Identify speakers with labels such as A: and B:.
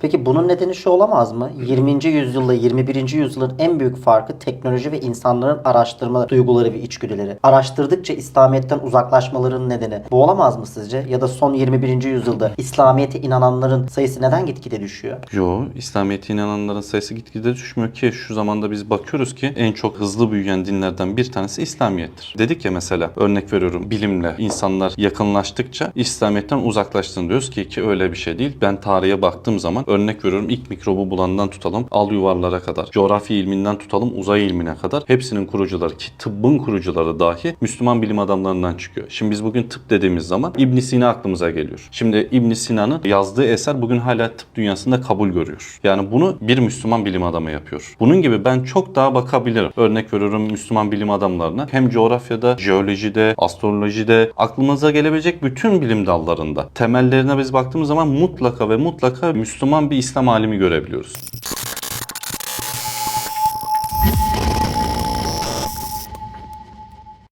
A: Peki bunun nedeni şu olamaz mı? 20. yüzyılda 21. yüzyılın en büyük farkı teknoloji ve insanların araştırma duyguları ve içgüdüleri. Araştırdıkça İslamiyet'ten uzaklaşmalarının nedeni bu olamaz mı sizce? Ya da son 21. yüzyılda İslamiyet'e inananların sayısı neden gitgide düşüyor?
B: Yo, İslamiyet'e inananların sayısı gitgide düşmüyor ki şu zamanda biz bakıyoruz ki en çok hızlı büyüyen dinlerden bir tanesi İslamiyet'tir. Dedik ya mesela örnek veriyorum bilimle insanlar yakınlaştıkça İslamiyet'ten uzaklaştığını diyoruz ki ki öyle bir şey değil. Ben tarihe baktığım zaman örnek veriyorum ilk mikrobu bulandan tutalım al yuvarlara kadar, coğrafya ilminden tutalım uzay ilmine kadar hepsinin kurucuları ki tıbbın kurucuları dahi Müslüman bilim adamlarından çıkıyor. Şimdi biz bugün tıp dediğimiz zaman İbn Sina aklımıza geliyor. Şimdi İbn Sina'nın yazdığı eser bugün hala tıp dünyasında kabul görüyor. Yani bunu bir Müslüman bilim adamı yapıyor. Bunun gibi ben çok daha bakabilirim. Örnek veriyorum Müslüman bilim adamlarına hem coğrafyada, jeolojide, astrolojide aklımıza gelebilecek bütün bilim dallarında temellerine biz baktığımız zaman mutlaka ve mutlaka Müslüman bir İslam alimi görebiliyoruz.